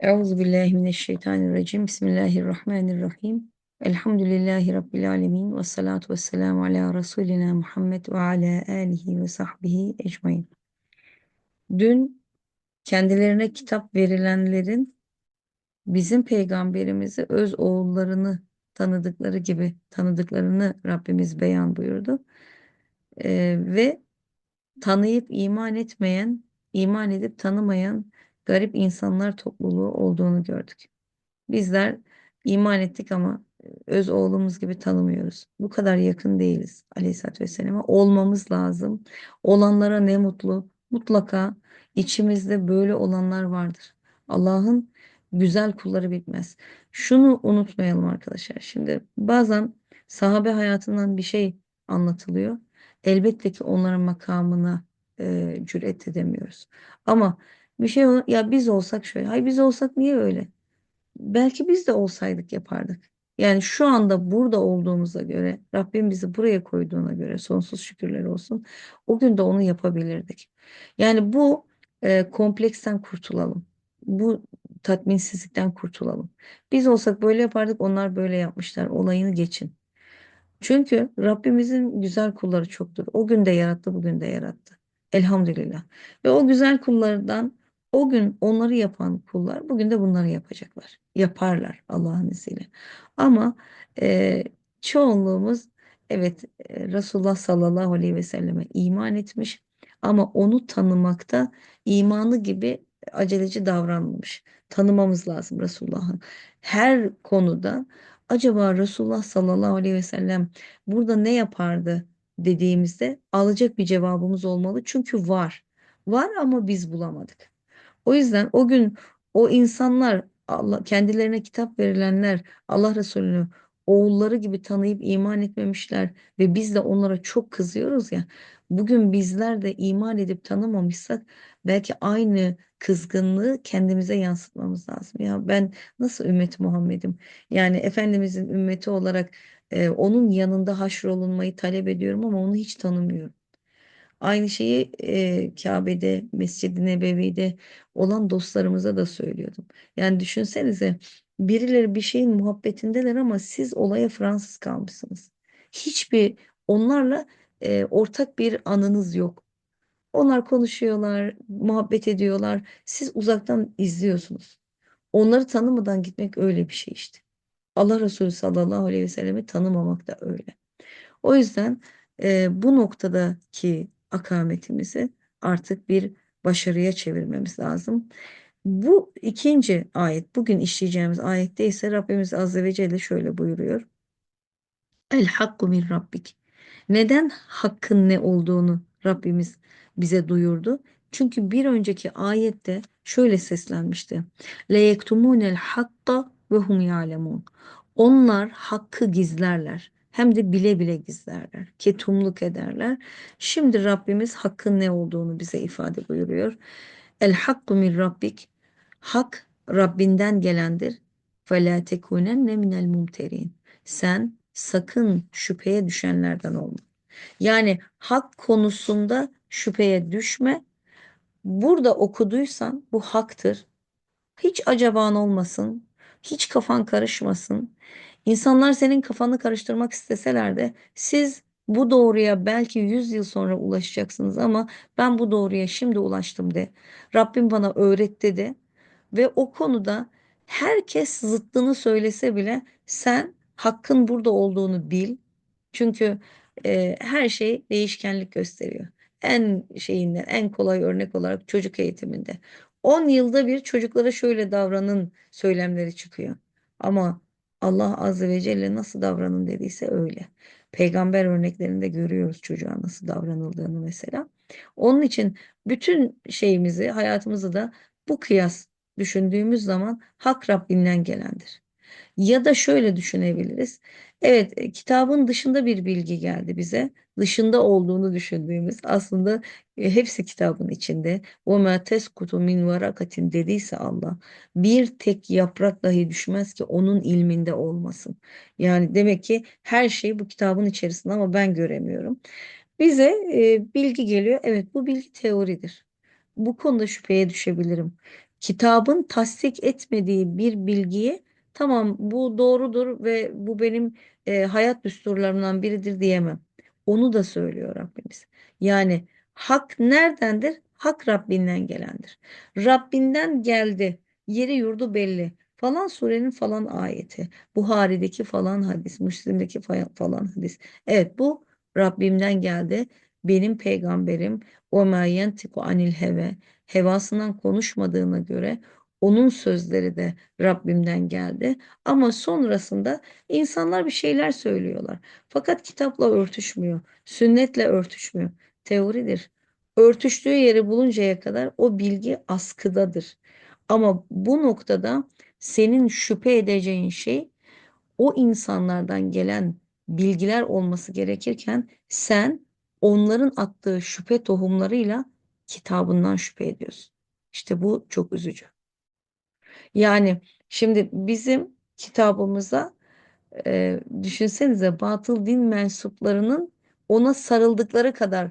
Euzubillahimineşşeytanirracim. Bismillahirrahmanirrahim. Elhamdülillahi Rabbil alemin. Ve salatu ve selamu ala Resulina Muhammed ve ala alihi ve sahbihi ecmain. Dün kendilerine kitap verilenlerin bizim peygamberimizi öz oğullarını tanıdıkları gibi tanıdıklarını Rabbimiz beyan buyurdu. Ee, ve tanıyıp iman etmeyen, iman edip tanımayan garip insanlar topluluğu olduğunu gördük. Bizler iman ettik ama öz oğlumuz gibi tanımıyoruz. Bu kadar yakın değiliz Aleyhisselatü Vesselam'a. Olmamız lazım. Olanlara ne mutlu. Mutlaka içimizde böyle olanlar vardır. Allah'ın güzel kulları bitmez. Şunu unutmayalım arkadaşlar. Şimdi bazen sahabe hayatından bir şey anlatılıyor. Elbette ki onların makamına e, cüret edemiyoruz. Ama bir şey ya biz olsak şöyle. Hay biz olsak niye öyle? Belki biz de olsaydık yapardık. Yani şu anda burada olduğumuza göre, Rabbim bizi buraya koyduğuna göre sonsuz şükürler olsun. O gün de onu yapabilirdik. Yani bu e, kompleksten kurtulalım. Bu tatminsizlikten kurtulalım. Biz olsak böyle yapardık, onlar böyle yapmışlar. Olayını geçin. Çünkü Rabbimizin güzel kulları çoktur. O gün de yarattı, bugün de yarattı. Elhamdülillah. Ve o güzel kullardan o gün onları yapan kullar bugün de bunları yapacaklar. Yaparlar Allah'ın izniyle. Ama e, çoğunluğumuz evet e, Resulullah sallallahu aleyhi ve selleme iman etmiş ama onu tanımakta imanı gibi aceleci davranmamış. Tanımamız lazım Resulullah'ı. Her konuda acaba Resulullah sallallahu aleyhi ve sellem burada ne yapardı dediğimizde alacak bir cevabımız olmalı. Çünkü var. Var ama biz bulamadık. O yüzden o gün o insanlar Allah kendilerine kitap verilenler Allah Resulü'nü oğulları gibi tanıyıp iman etmemişler ve biz de onlara çok kızıyoruz ya. Bugün bizler de iman edip tanımamışsak belki aynı kızgınlığı kendimize yansıtmamız lazım. Ya ben nasıl ümmet Muhammed'im? Yani Efendimizin ümmeti olarak e, onun yanında haşrolunmayı talep ediyorum ama onu hiç tanımıyorum. Aynı şeyi e, Kabe'de, Mescid-i Nebevi'de olan dostlarımıza da söylüyordum. Yani düşünsenize birileri bir şeyin muhabbetindeler ama siz olaya Fransız kalmışsınız. Hiçbir onlarla e, ortak bir anınız yok. Onlar konuşuyorlar, muhabbet ediyorlar. Siz uzaktan izliyorsunuz. Onları tanımadan gitmek öyle bir şey işte. Allah Resulü sallallahu aleyhi ve sellemi tanımamak da öyle. O yüzden e, bu noktadaki akametimizi artık bir başarıya çevirmemiz lazım. Bu ikinci ayet, bugün işleyeceğimiz ayette ise Rabbimiz Azze ve Celle şöyle buyuruyor. El hakku min rabbik. Neden hakkın ne olduğunu Rabbimiz bize duyurdu? Çünkü bir önceki ayette şöyle seslenmişti. Le yektumunel hatta ve hum ya'lemun. Onlar hakkı gizlerler Hem de bile bile gizlerler. Ketumluk ederler. Şimdi Rabbimiz hakkın ne olduğunu bize ifade buyuruyor. El hakku min rabbik. Hak Rabbinden gelendir. فَلَا تَكُونَنَّ مِنَ الْمُمْتَرِينَ Sen sakın şüpheye düşenlerden olma. Yani hak konusunda şüpheye düşme. Burada okuduysan bu haktır. Hiç acaban olmasın. Hiç kafan karışmasın. İnsanlar senin kafanı karıştırmak isteseler de siz bu doğruya belki 100 yıl sonra ulaşacaksınız ama ben bu doğruya şimdi ulaştım de. Rabbim bana öğretti de. Ve o konuda herkes zıttını söylese bile sen hakkın burada olduğunu bil. Çünkü e, her şey değişkenlik gösteriyor. En şeyinden en kolay örnek olarak çocuk eğitiminde. 10 yılda bir çocuklara şöyle davranın söylemleri çıkıyor. Ama Allah Azze ve Celle nasıl davranın dediyse öyle. Peygamber örneklerinde görüyoruz çocuğa nasıl davranıldığını mesela. Onun için bütün şeyimizi, hayatımızı da bu kıyas düşündüğümüz zaman hak Rabbinden gelendir. Ya da şöyle düşünebiliriz. Evet, e, kitabın dışında bir bilgi geldi bize. Dışında olduğunu düşündüğümüz aslında e, hepsi kitabın içinde. وَمَا تَسْكُتُ مِنْ وَرَقَةٍ dediyse Allah bir tek yaprak dahi düşmez ki onun ilminde olmasın. Yani demek ki her şey bu kitabın içerisinde ama ben göremiyorum. Bize e, bilgi geliyor. Evet bu bilgi teoridir. Bu konuda şüpheye düşebilirim. kitabın tasdik etmediği bir bilgiye tamam bu doğrudur ve bu benim e, hayat düsturlarımdan biridir diyemem. Onu da söylüyor Rabbimiz. Yani hak neredendir? Hak Rabbinden gelendir. Rabbinden geldi. Yeri yurdu belli. Falan surenin falan ayeti. Buhari'deki falan hadis. Müslim'deki fa- falan hadis. Evet bu Rabbimden geldi. Benim peygamberim o ma yentiku anil heve hevasından konuşmadığına göre onun sözleri de Rabbimden geldi. Ama sonrasında insanlar bir şeyler söylüyorlar. Fakat kitapla örtüşmüyor. Sünnetle örtüşmüyor. Teoridir. Örtüştüğü yeri buluncaya kadar o bilgi askıdadır. Ama bu noktada senin şüphe edeceğin şey o insanlardan gelen bilgiler olması gerekirken sen onların attığı şüphe tohumlarıyla kitabından şüphe ediyorsun. İşte bu çok üzücü. Yani şimdi bizim kitabımıza e, düşünsenize batıl din mensuplarının ona sarıldıkları kadar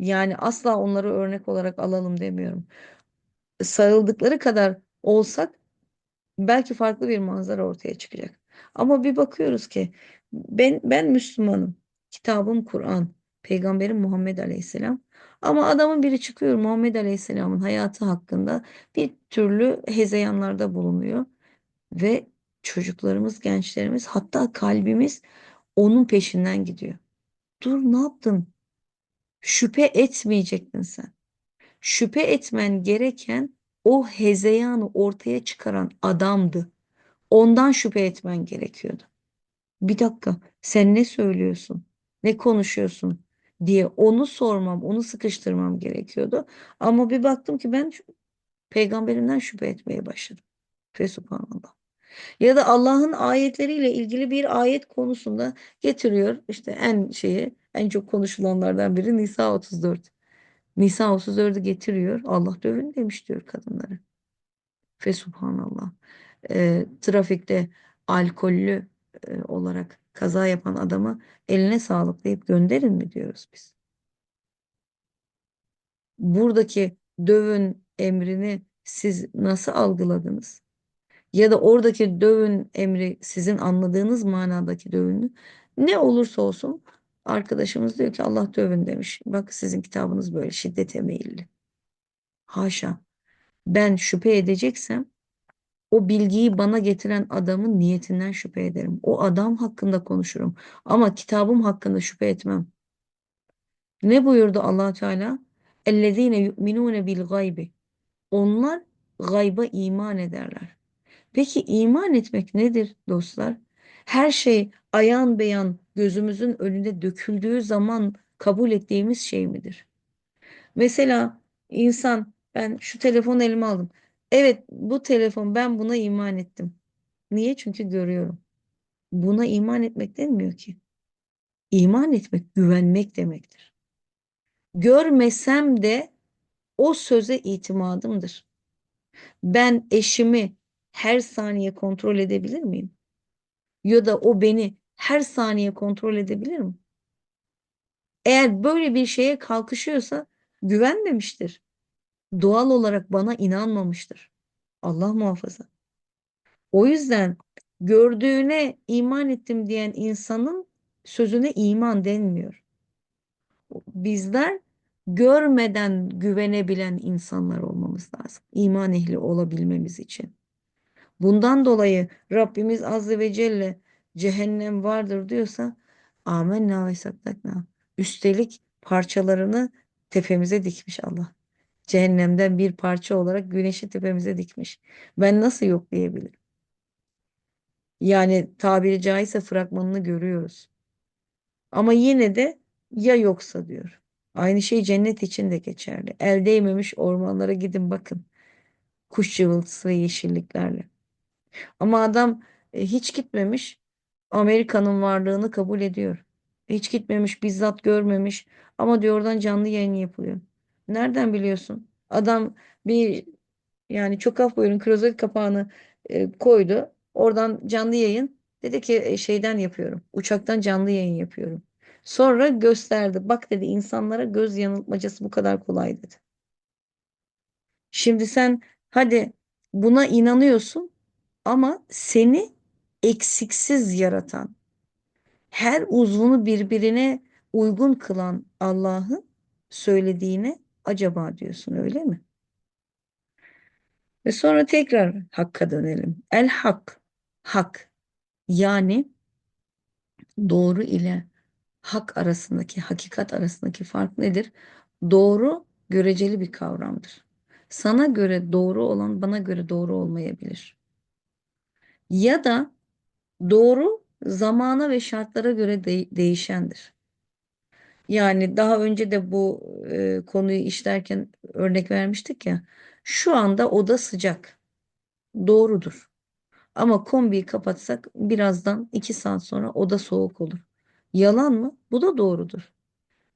yani asla onları örnek olarak alalım demiyorum. Sarıldıkları kadar olsak belki farklı bir manzara ortaya çıkacak. Ama bir bakıyoruz ki ben ben Müslümanım. Kitabım Kur'an, Peygamberim Muhammed Aleyhisselam. Ama adamın biri çıkıyor Muhammed Aleyhisselam'ın hayatı hakkında bir türlü hezeyanlarda bulunuyor ve çocuklarımız, gençlerimiz hatta kalbimiz onun peşinden gidiyor. Dur ne yaptın? Şüphe etmeyecektin sen. Şüphe etmen gereken o hezeyanı ortaya çıkaran adamdı. Ondan şüphe etmen gerekiyordu. Bir dakika, sen ne söylüyorsun? Ne konuşuyorsun? diye onu sormam, onu sıkıştırmam gerekiyordu. Ama bir baktım ki ben peygamberimden şüphe etmeye başladım. Fesubhanallah. Ya da Allah'ın ayetleriyle ilgili bir ayet konusunda getiriyor. İşte en şeyi, en çok konuşulanlardan biri Nisa 34. Nisa 34'ü getiriyor. Allah dövün demiş diyor kadınları. Fesubhanallah. E, trafikte alkollü e, olarak kaza yapan adamı eline sağlık deyip gönderin mi diyoruz biz? Buradaki dövün emrini siz nasıl algıladınız? Ya da oradaki dövün emri sizin anladığınız manadaki dövünü ne olursa olsun arkadaşımız diyor ki Allah dövün demiş. Bak sizin kitabınız böyle şiddete meyilli. Haşa. Ben şüphe edeceksem o bilgiyi bana getiren adamın niyetinden şüphe ederim. O adam hakkında konuşurum. Ama kitabım hakkında şüphe etmem. Ne buyurdu allah Teala? اَلَّذ۪ينَ يُؤْمِنُونَ بِالْغَيْبِ onlar gayba iman ederler. Peki iman etmek nedir dostlar? Her şey ayan beyan gözümüzün önünde döküldüğü zaman kabul ettiğimiz şey midir? Mesela insan ben şu telefonu elime aldım. Evet bu telefon ben buna iman ettim. Niye? Çünkü görüyorum. Buna iman etmek denmiyor ki. İman etmek güvenmek demektir. Görmesem de o söze itimadımdır. Ben eşimi her saniye kontrol edebilir miyim? Ya da o beni her saniye kontrol edebilir mi? Eğer böyle bir şeye kalkışıyorsa güvenmemiştir. Doğal olarak bana inanmamıştır. Allah muhafaza. O yüzden gördüğüne iman ettim diyen insanın sözüne iman denmiyor. Bizler görmeden güvenebilen insanlar olmamız lazım. İman ehli olabilmemiz için. Bundan dolayı Rabbimiz Azze ve Celle cehennem vardır diyorsa amenna ve saddakna. Üstelik parçalarını tepemize dikmiş Allah. Cehennemden bir parça olarak güneşi tepemize dikmiş. Ben nasıl yok diyebilirim? Yani tabiri caizse fragmanını görüyoruz. Ama yine de ya yoksa diyor. Aynı şey cennet için de geçerli. El değmemiş ormanlara gidin bakın. Kuş cıvıltısı yeşilliklerle. Ama adam e, hiç gitmemiş. Amerika'nın varlığını kabul ediyor. Hiç gitmemiş, bizzat görmemiş. Ama diyor oradan canlı yayın yapılıyor. Nereden biliyorsun? Adam bir yani çok af buyurun klozet kapağını e, koydu. Oradan canlı yayın. Dedi ki "E, şeyden yapıyorum. Uçaktan canlı yayın yapıyorum. Sonra gösterdi. Bak dedi insanlara göz yanıltmacası bu kadar kolay dedi. Şimdi sen Hadi buna inanıyorsun ama seni eksiksiz yaratan, her uzvunu birbirine uygun kılan Allah'ın söylediğine acaba diyorsun öyle mi? Ve sonra tekrar Hakk'a dönelim. El Hak, Hak yani doğru ile hak arasındaki, hakikat arasındaki fark nedir? Doğru göreceli bir kavramdır. Sana göre doğru olan bana göre doğru olmayabilir. Ya da doğru zamana ve şartlara göre de değişendir. Yani daha önce de bu e, konuyu işlerken örnek vermiştik ya. Şu anda oda sıcak. Doğrudur. Ama kombiyi kapatsak birazdan iki saat sonra oda soğuk olur. Yalan mı? Bu da doğrudur.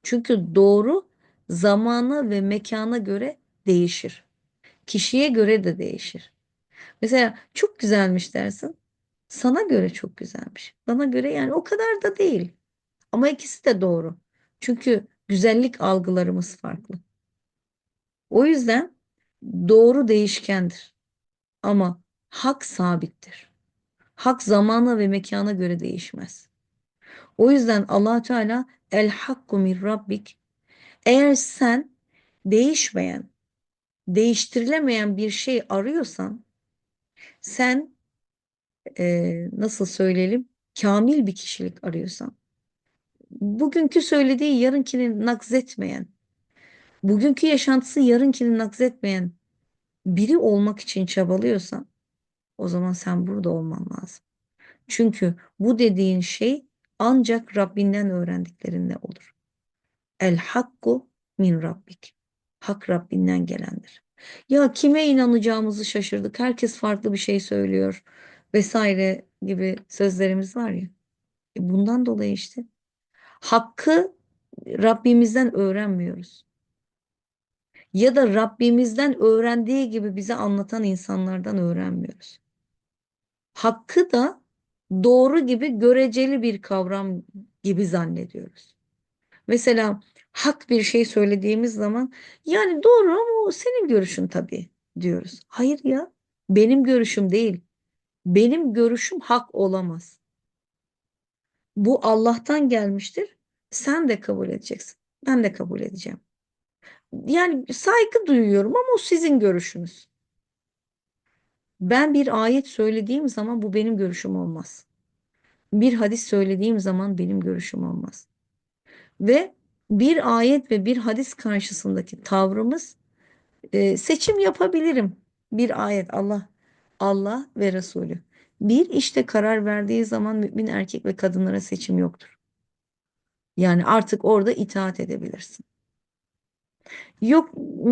Çünkü doğru zamana ve mekana göre değişir. Kişiye göre de değişir. Mesela çok güzelmiş dersin. Sana göre çok güzelmiş. Bana göre yani o kadar da değil. Ama ikisi de doğru. Çünkü güzellik algılarımız farklı. O yüzden doğru değişkendir. Ama hak sabittir. Hak zamana ve mekana göre değişmez. O yüzden allah Teala el hakku min rabbik eğer sen değişmeyen, değiştirilemeyen bir şey arıyorsan sen e, nasıl söyleyelim kamil bir kişilik arıyorsan bugünkü söylediği yarınkini nakzetmeyen bugünkü yaşantısı yarınkini nakzetmeyen biri olmak için çabalıyorsan o zaman sen burada olman lazım. Çünkü bu dediğin şey ancak Rabbinden öğrendiklerinle olur. El hakku min rabbik. Hak Rabbinden gelendir. Ya kime inanacağımızı şaşırdık. Herkes farklı bir şey söylüyor vesaire gibi sözlerimiz var ya. E bundan dolayı işte hakkı Rabbimizden öğrenmiyoruz. Ya da Rabbimizden öğrendiği gibi bize anlatan insanlardan öğrenmiyoruz. Hakkı da doğru gibi göreceli bir kavram gibi zannediyoruz. Mesela hak bir şey söylediğimiz zaman yani doğru ama o senin görüşün tabii diyoruz. Hayır ya benim görüşüm değil. Benim görüşüm hak olamaz. Bu Allah'tan gelmiştir. Sen de kabul edeceksin. Ben de kabul edeceğim. Yani saygı duyuyorum ama o sizin görüşünüz. Ben bir ayet söylediğim zaman bu benim görüşüm olmaz. Bir hadis söylediğim zaman benim görüşüm olmaz. Ve bir ayet ve bir hadis karşısındaki tavrımız e, seçim yapabilirim. Bir ayet Allah Allah ve Resulü. Bir işte karar verdiği zaman mümin erkek ve kadınlara seçim yoktur. Yani artık orada itaat edebilirsin. Yok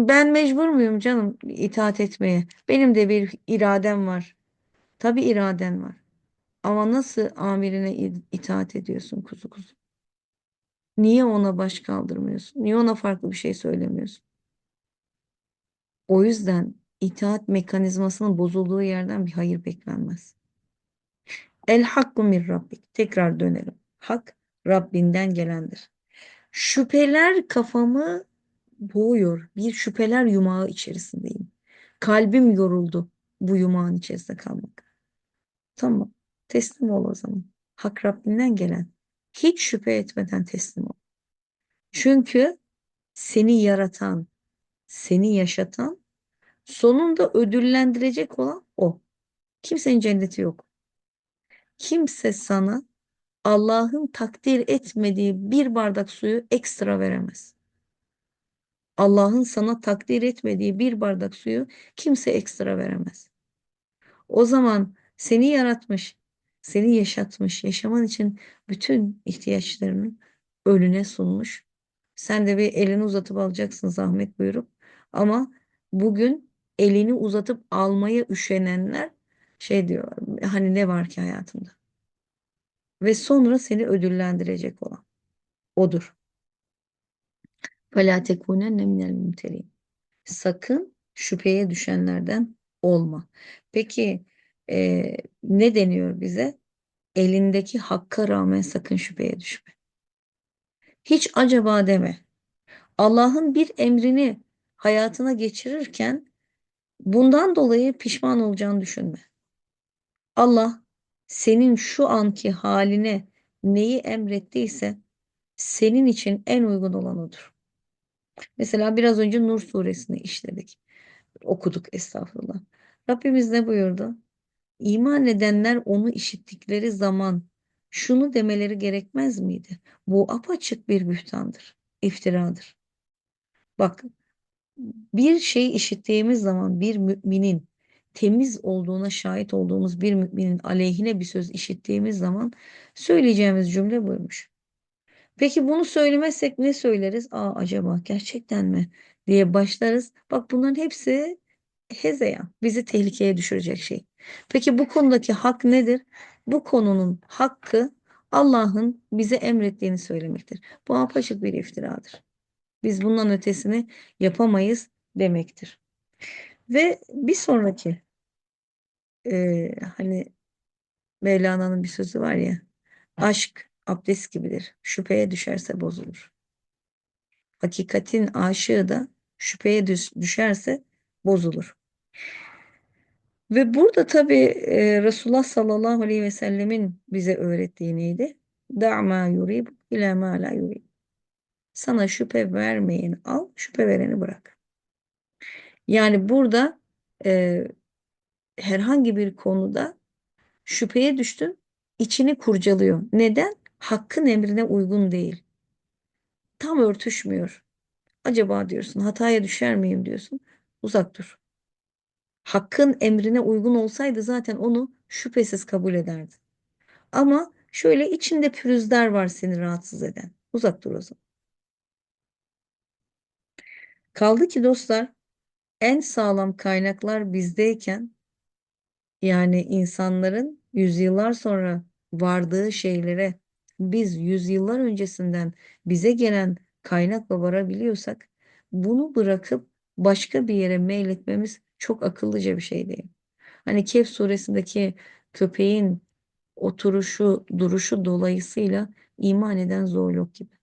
ben mecbur muyum canım itaat etmeye? Benim de bir iradem var. Tabii iraden var. Ama nasıl amirine itaat ediyorsun kuzu kuzu? Niye ona baş kaldırmıyorsun? Niye ona farklı bir şey söylemiyorsun? O yüzden itaat mekanizmasının bozulduğu yerden bir hayır beklenmez. El hakku min rabbik. Tekrar dönelim. Hak Rabbinden gelendir. Şüpheler kafamı boğuyor. Bir şüpheler yumağı içerisindeyim. Kalbim yoruldu bu yumağın içerisinde kalmak. Tamam. Teslim ol o zaman. Hak Rabbinden gelen. Hiç şüphe etmeden teslim ol. Çünkü seni yaratan, seni yaşatan, sonunda ödüllendirecek olan o. Kimsenin cenneti yok. Kimse sana Allah'ın takdir etmediği bir bardak suyu ekstra veremez. Allah'ın sana takdir etmediği bir bardak suyu kimse ekstra veremez. O zaman seni yaratmış, seni yaşatmış, yaşaman için bütün ihtiyaçlarını önüne sunmuş. Sen de bir elini uzatıp alacaksın zahmet buyurup. Ama bugün elini uzatıp almaya üşenenler şey diyorlar. Hani ne var ki hayatımda? Ve sonra seni ödüllendirecek olan odur. فَلَا تَكُونَنَّ مِنَ الْمُمْتَرِينَ Sakın şüpheye düşenlerden olma. Peki e, ne deniyor bize? Elindeki hakka rağmen sakın şüpheye düşme. Hiç acaba deme. Allah'ın bir emrini hayatına geçirirken Bundan dolayı pişman olacağını düşünme. Allah senin şu anki haline neyi emrettiyse senin için en uygun olan odur. Mesela biraz önce Nur suresini işledik. Okuduk estağfurullah. Rabbimiz ne buyurdu? İman edenler onu işittikleri zaman şunu demeleri gerekmez miydi? Bu apaçık bir bühtandır, iftiradır. Bak bir şey işittiğimiz zaman bir müminin temiz olduğuna şahit olduğumuz bir müminin aleyhine bir söz işittiğimiz zaman söyleyeceğimiz cümle buymuş. Peki bunu söylemezsek ne söyleriz? Aa acaba gerçekten mi? diye başlarız. Bak bunların hepsi hezeyan. Bizi tehlikeye düşürecek şey. Peki bu konudaki hak nedir? Bu konunun hakkı Allah'ın bize emrettiğini söylemektir. Bu apaçık bir iftiradır. Biz bundan ötesini yapamayız demektir. Ve bir sonraki e, hani Mevlana'nın bir sözü var ya aşk abdest gibidir. Şüpheye düşerse bozulur. Hakikatin aşığı da şüpheye düşerse bozulur. Ve burada tabii e, Resulullah sallallahu aleyhi ve sellemin bize öğrettiği neydi? Da'ma yurib ila ma la yurib. Sana şüphe vermeyeni al, şüphe vereni bırak. Yani burada e, herhangi bir konuda şüpheye düştün, içini kurcalıyor. Neden? Hakkın emrine uygun değil. Tam örtüşmüyor. Acaba diyorsun, hataya düşer miyim diyorsun. Uzak dur. Hakkın emrine uygun olsaydı zaten onu şüphesiz kabul ederdi. Ama şöyle içinde pürüzler var seni rahatsız eden. Uzak dur o zaman. Kaldı ki dostlar en sağlam kaynaklar bizdeyken yani insanların yüzyıllar sonra vardığı şeylere biz yüzyıllar öncesinden bize gelen kaynakla varabiliyorsak bunu bırakıp başka bir yere meyletmemiz çok akıllıca bir şey değil. Hani Kehf suresindeki köpeğin oturuşu, duruşu dolayısıyla iman eden zorluk gibi.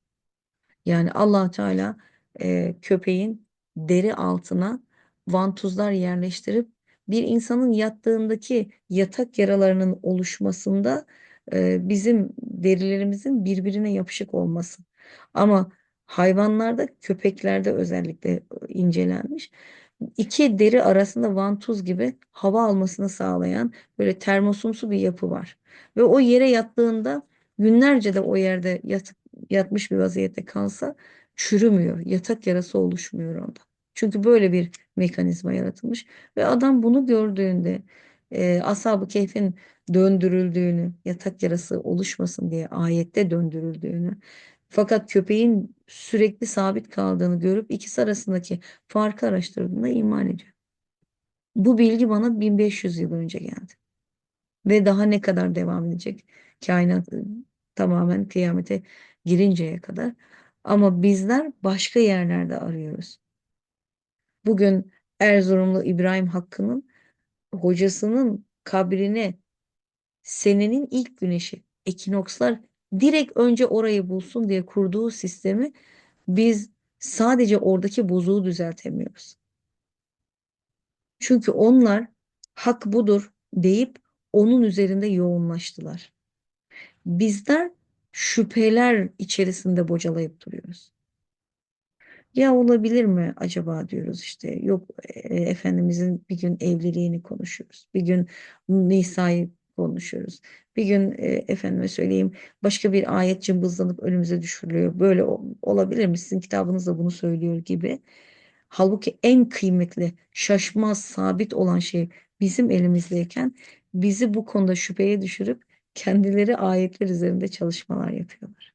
Yani allah Teala e, köpeğin deri altına vantuzlar yerleştirip bir insanın yattığındaki yatak yaralarının oluşmasında e, bizim derilerimizin birbirine yapışık olması. Ama hayvanlarda, köpeklerde özellikle incelenmiş. iki deri arasında vantuz gibi hava almasını sağlayan böyle termosumsu bir yapı var. Ve o yere yattığında günlerce de o yerde yatıp, yatmış bir vaziyette kalsa çürümüyor. Yatak yarası oluşmuyor onda. Çünkü böyle bir mekanizma yaratılmış ve adam bunu gördüğünde e, Ashab-ı Kehf'in döndürüldüğünü, yatak yarası oluşmasın diye ayette döndürüldüğünü fakat köpeğin sürekli sabit kaldığını görüp ikisi arasındaki farkı araştırdığında iman ediyor. Bu bilgi bana 1500 yıl önce geldi. Ve daha ne kadar devam edecek? Kainat tamamen kıyamete girinceye kadar. Ama bizler başka yerlerde arıyoruz. Bugün Erzurumlu İbrahim Hakkı'nın hocasının kabrine senenin ilk güneşi, ekinokslar direkt önce orayı bulsun diye kurduğu sistemi biz sadece oradaki bozuğu düzeltemiyoruz. Çünkü onlar hak budur deyip onun üzerinde yoğunlaştılar. Bizler şüpheler içerisinde bocalayıp duruyoruz. Ya olabilir mi acaba diyoruz işte. Yok e, Efendimizin bir gün evliliğini konuşuyoruz. Bir gün Nisa'yı konuşuyoruz. Bir gün e, efendime söyleyeyim başka bir ayet cımbızlanıp önümüze düşürülüyor. Böyle olabilir mi? Sizin kitabınız bunu söylüyor gibi. Halbuki en kıymetli, şaşmaz, sabit olan şey bizim elimizdeyken bizi bu konuda şüpheye düşürüp kendileri ayetler üzerinde çalışmalar yapıyorlar.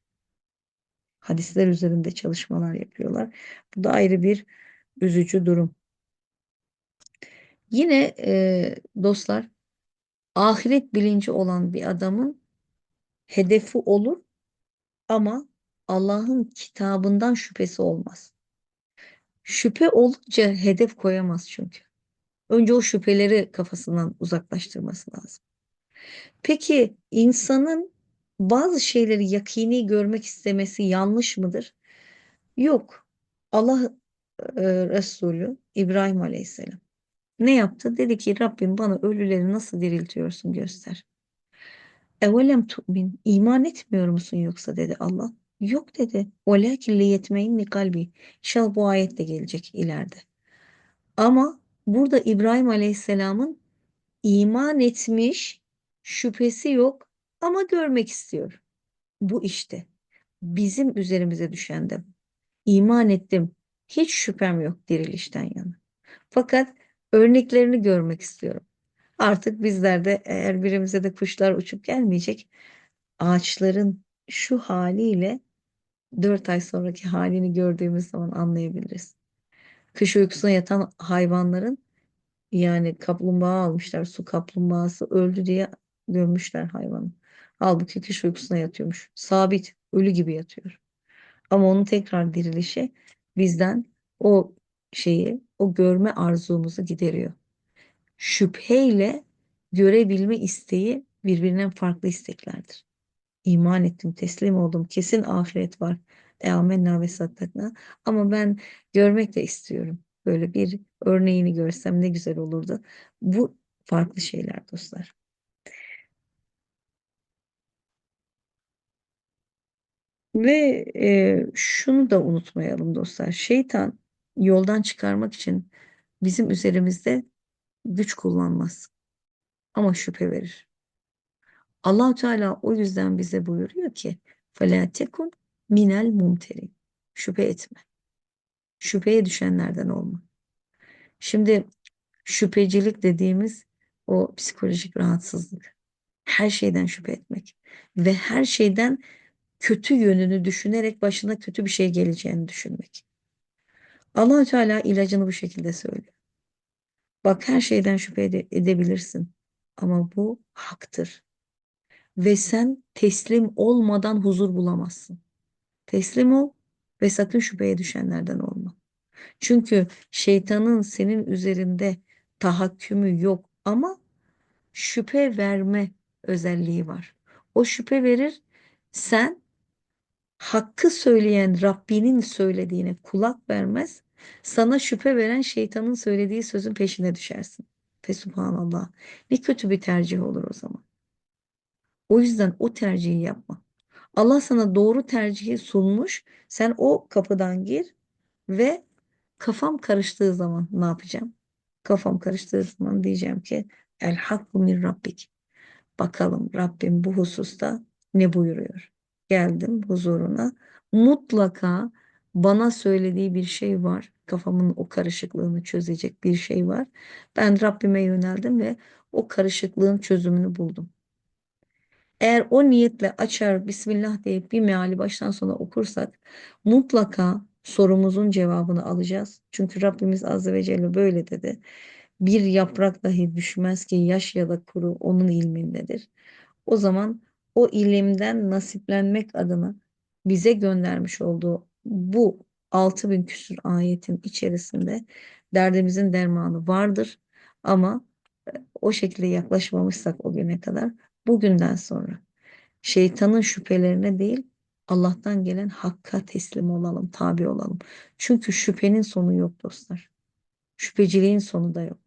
Hadisler üzerinde çalışmalar yapıyorlar. Bu da ayrı bir üzücü durum. Yine e, dostlar ahiret bilinci olan bir adamın hedefi olur ama Allah'ın kitabından şüphesi olmaz. Şüphe olunca hedef koyamaz çünkü. Önce o şüpheleri kafasından uzaklaştırması lazım. Peki insanın bazı şeyleri yakini görmek istemesi yanlış mıdır? Yok. Allah e, Resulü İbrahim Aleyhisselam Ne yaptı? Dedi ki Rabbim bana ölüleri nasıl diriltiyorsun göster. Evelem tu'min iman etmiyor musun yoksa dedi Allah. Yok dedi. Velakin liyetmeinni kalbi. İnşallah bu ayet de gelecek ileride. Ama burada İbrahim Aleyhisselam'ın iman etmiş şüphesi yok ama görmek istiyor. Bu işte bizim üzerimize düşen de. İman ettim. Hiç şüphem yok dirilişten yana. Fakat örneklerini görmek istiyorum. Artık bizler de eğer birimize de kuşlar uçup gelmeyecek, ağaçların şu haliyle dört ay sonraki halini gördüğümüz zaman anlayabiliriz. Kış uykusuna yatan hayvanların yani kaplumbağa almışlar, su kaplumbağası öldü diye gömmüşler hayvanı. Halbuki kış uykusuna yatıyormuş. Sabit, ölü gibi yatıyor. Ama onun tekrar dirilişi bizden o şeyi, o görme arzumuzu gideriyor. Şüpheyle görebilme isteği birbirinden farklı isteklerdir. İman ettim, teslim oldum, kesin ahiret var. E amenna ve saddakna. Ama ben görmek de istiyorum. Böyle bir örneğini görsem ne güzel olurdu. Bu farklı şeyler dostlar. Ve e, şunu da unutmayalım dostlar. Şeytan yoldan çıkarmak için bizim üzerimizde güç kullanmaz. Ama şüphe verir. Allahu Teala o yüzden bize buyuruyor ki فَلَا تَكُنْ minel mumterin. Şüphe etme. Şüpheye düşenlerden olma. Şimdi şüphecilik dediğimiz o psikolojik rahatsızlık. Her şeyden şüphe etmek ve her şeyden kötü yönünü düşünerek başına kötü bir şey geleceğini düşünmek. allah Teala ilacını bu şekilde söylüyor. Bak her şeyden şüphe ede- edebilirsin ama bu haktır. Ve sen teslim olmadan huzur bulamazsın. Teslim ol ve sakın şüpheye düşenlerden olma. Çünkü şeytanın senin üzerinde tahakkümü yok ama şüphe verme özelliği var. O şüphe verir, sen hakkı söyleyen Rabbinin söylediğine kulak vermez, sana şüphe veren şeytanın söylediği sözün peşine düşersin. Fesubhanallah. Ne kötü bir tercih olur o zaman. O yüzden o tercihi yapma. Allah sana doğru tercihi sunmuş. Sen o kapıdan gir ve kafam karıştığı zaman ne yapacağım? Kafam karıştığı zaman diyeceğim ki El hakku min rabbik. Bakalım Rabbim bu hususta ne buyuruyor? Geldim huzuruna. Mutlaka bana söylediği bir şey var. Kafamın o karışıklığını çözecek bir şey var. Ben Rabbime yöneldim ve o karışıklığın çözümünü buldum. Eğer o niyetle açar Bismillah deyip bir meali baştan sona okursak mutlaka sorumuzun cevabını alacağız. Çünkü Rabbimiz Azze ve Celle böyle dedi. Bir yaprak dahi düşmez ki yaş ya da kuru onun ilmindedir. O zaman o ilimden nasiplenmek adına bize göndermiş olduğu bu 6000 küsur ayetin içerisinde derdimizin dermanı vardır. Ama e, o şekilde yaklaşmamışsak o güne kadar bugünden sonra şeytanın şüphelerine değil Allah'tan gelen hakka teslim olalım, tabi olalım. Çünkü şüphenin sonu yok dostlar. Şüpheciliğin sonu da yok.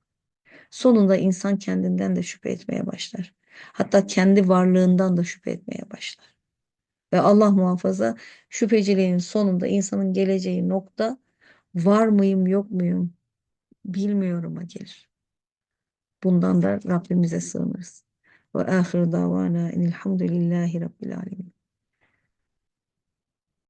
Sonunda insan kendinden de şüphe etmeye başlar. Hatta kendi varlığından da şüphe etmeye başlar. Ve Allah muhafaza şüpheciliğin sonunda insanın geleceği nokta var mıyım yok muyum bilmiyorum'a gelir. Bundan da Rabbimize sığınırız. Ve ahir davana enilhamdülillahi rabbil alemin.